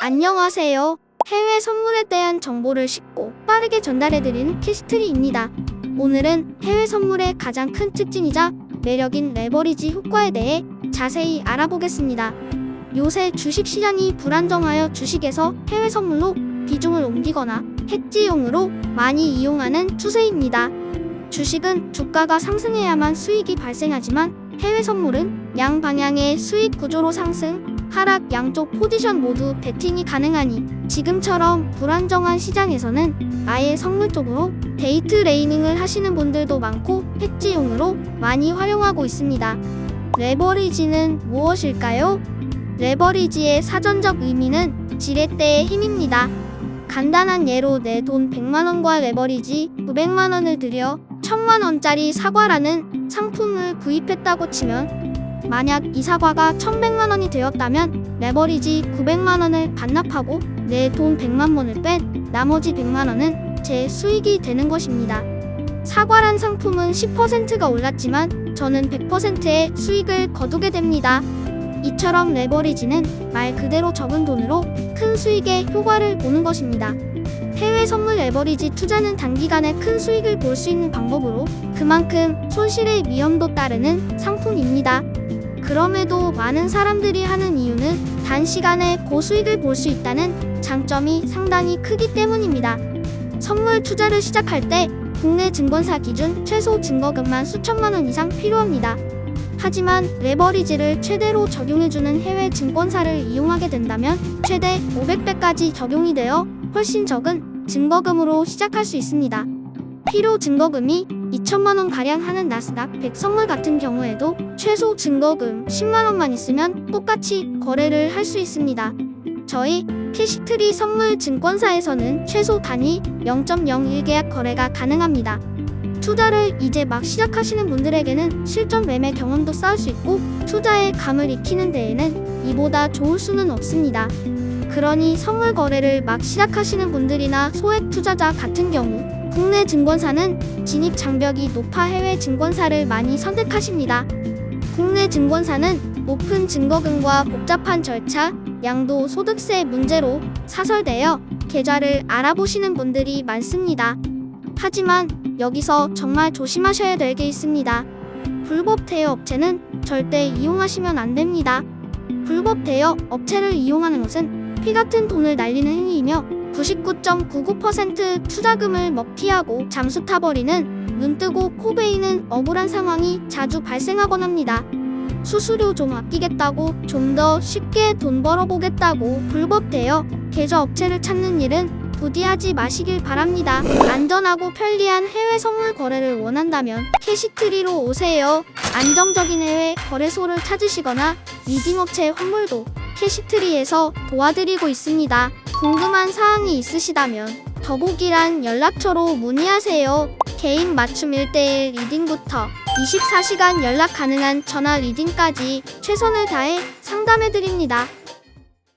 안녕하세요. 해외 선물에 대한 정보를 쉽고 빠르게 전달해드리는 캐스트리입니다. 오늘은 해외 선물의 가장 큰 특징이자 매력인 레버리지 효과에 대해 자세히 알아보겠습니다. 요새 주식 시장이 불안정하여 주식에서 해외 선물로 비중을 옮기거나 해지용으로 많이 이용하는 추세입니다. 주식은 주가가 상승해야만 수익이 발생하지만 해외 선물은 양방향의 수익 구조로 상승, 하락 양쪽 포지션 모두 베팅이 가능하니 지금처럼 불안정한 시장에서는 아예 선물 쪽으로 데이 트 레이닝을 하시는 분들도 많고 해지용으로 많이 활용하고 있습니다. 레버리지는 무엇일까요? 레버리지의 사전적 의미는 지렛대의 힘입니다. 간단한 예로 내 돈 100만원과 레버리지 900만원을 들여 1000만원짜리 사과라는 상품을 구입했다고 치면 만약 이 사과가 1100만 원이 되었다면 레버리지 900만 원을 반납하고 내 돈 100만 원을 뺀 나머지 100만 원은 제 수익이 되는 것입니다. 사과란 상품은 10%가 올랐지만 저는 100%의 수익을 거두게 됩니다. 이처럼 레버리지는 말 그대로 적은 돈으로 큰 수익의 효과를 보는 것입니다. 해외 선물 레버리지 투자는 단기간에 큰 수익을 볼 수 있는 방법으로 그만큼 손실의 위험도 따르는 상품입니다. 그럼에도 많은 사람들이 하는 이유는 단시간에 고수익을 볼 수 있다는 장점이 상당히 크기 때문입니다. 선물 투자를 시작할 때 국내 증권사 기준 최소 증거금만 수천만 원 이상 필요합니다. 하지만 레버리지를 최대로 적용해주는 해외 증권사를 이용하게 된다면 최대 500배까지 적용이 되어 훨씬 적은 증거금으로 시작할 수 있습니다. 필요 증거금이 2천만 원 가량 하는 나스닥 100 선물 같은 경우에도 최소 증거금 10만 원만 있으면 똑같이 거래를 할 수 있습니다. 저희 캐시트리 선물 증권사에서는 최소 단위 0.01 계약 거래가 가능합니다. 투자를 이제 막 시작하시는 분들에게는 실전 매매 경험도 쌓을 수 있고 투자의 감을 익히는 데에는 이보다 좋을 수는 없습니다. 그러니 선물 거래를 막 시작하시는 분들이나 소액 투자자 같은 경우 국내 증권사는 진입 장벽이 높아 해외 증권사를 많이 선택하십니다. 국내 증권사는 높은 증거금과 복잡한 절차, 양도 소득세 문제로 사설되어 계좌를 알아보시는 분들이 많습니다. 하지만 여기서 정말 조심하셔야 될 게 있습니다. 불법 대여 업체는 절대 이용하시면 안 됩니다. 불법 대여 업체를 이용하는 것은 피 같은 돈을 날리는 행위이며 99.99% 투자금을 먹튀하고 잠수 타버리는 눈 뜨고 코 베이는 억울한 상황이 자주 발생하곤 합니다. 수수료 좀 아끼겠다고 좀 더 쉽게 돈 벌어보겠다고 불법 대여 계좌 업체를 찾는 일은 부디 하지 마시길 바랍니다. 안전하고 편리한 해외 선물 거래를 원한다면 캐시트리로 오세요. 안정적인 해외 거래소를 찾으시거나 리딩 업체 환불도 캐시트리에서 도와드리고 있습니다. 궁금한 사항이 있으시다면 더보기란 연락처로 문의하세요. 개인 맞춤 1대1 리딩부터 24시간 연락 가능한 전화 리딩까지 최선을 다해 상담해드립니다.